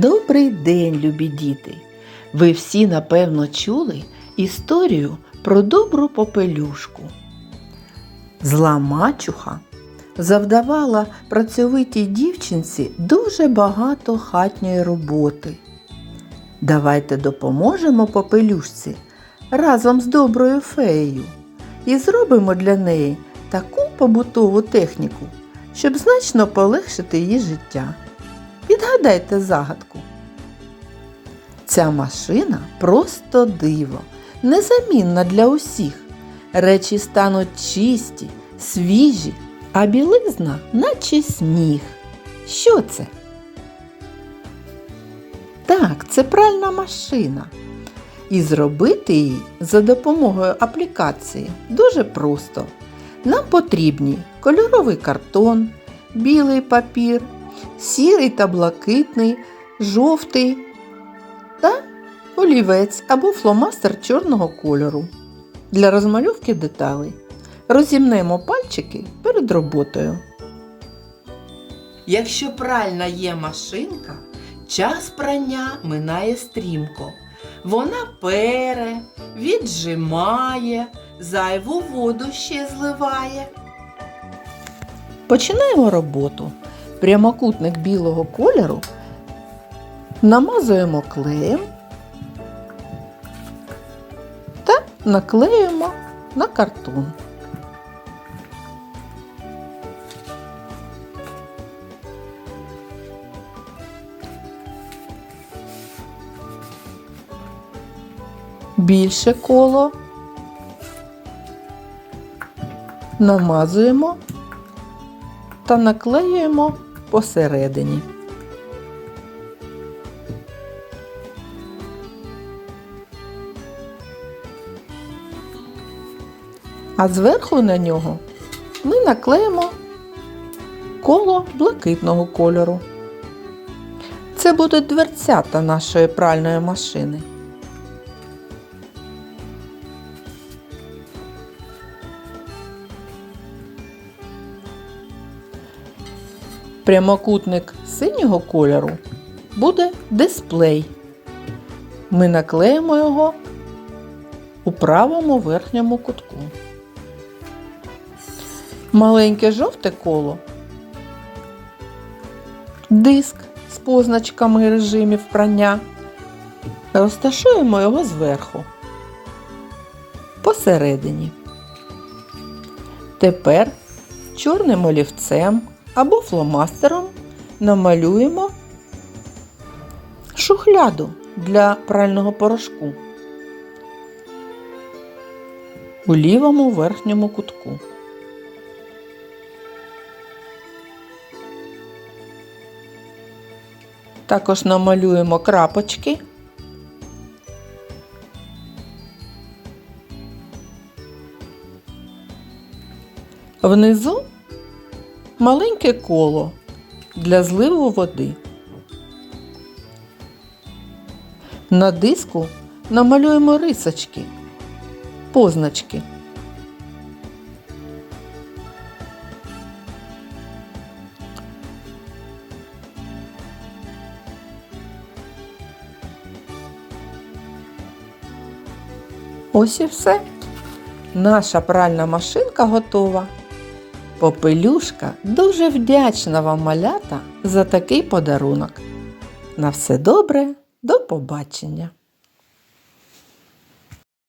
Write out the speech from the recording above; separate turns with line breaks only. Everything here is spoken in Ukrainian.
Добрий день, любі діти! Ви всі, напевно, чули історію про добру попелюшку. Зла мачуха завдавала працьовитій дівчинці дуже багато хатньої роботи. Давайте допоможемо попелюшці разом з доброю феєю і зробимо для неї таку побутову техніку, щоб значно полегшити її життя. Відгадайте загадку. Ця машина просто диво, незамінна для усіх. Речі стануть чисті, свіжі, а білизна наче сніг. Що це? Так, це пральна машина. І зробити її за допомогою аплікації дуже просто. Нам потрібні кольоровий картон, білий папір, сірий та блакитний, жовтий та олівець або фломастер чорного кольору. Для розмальовки деталей розімнемо пальчики перед роботою. Якщо пральна є машинка, час прання минає стрімко. Вона пере, віджимає, зайву воду ще зливає. Починаємо роботу. Прямокутник білого кольору намазуємо клеєм та наклеюємо на картон. Більше коло намазуємо та наклеюємо посередині. А зверху на нього ми наклеїмо коло блакитного кольору. Це будуть дверцята нашої пральної машини. Прямокутник синього кольору буде дисплей. Ми наклеїмо його у правому верхньому кутку. Маленьке жовте коло. Диск з позначками режимів прання. Розташуємо його зверху. Посередині. Тепер чорним олівцем або фломастером намалюємо шухляду для прального порошку у лівому верхньому кутку. Також намалюємо крапочки. Внизу маленьке коло для зливу води. На диску намалюємо рисочки, позначки. Ось і все. Наша пральна машинка готова. Попелюшка дуже вдячна вам малята за такий подарунок. На все добре, до побачення!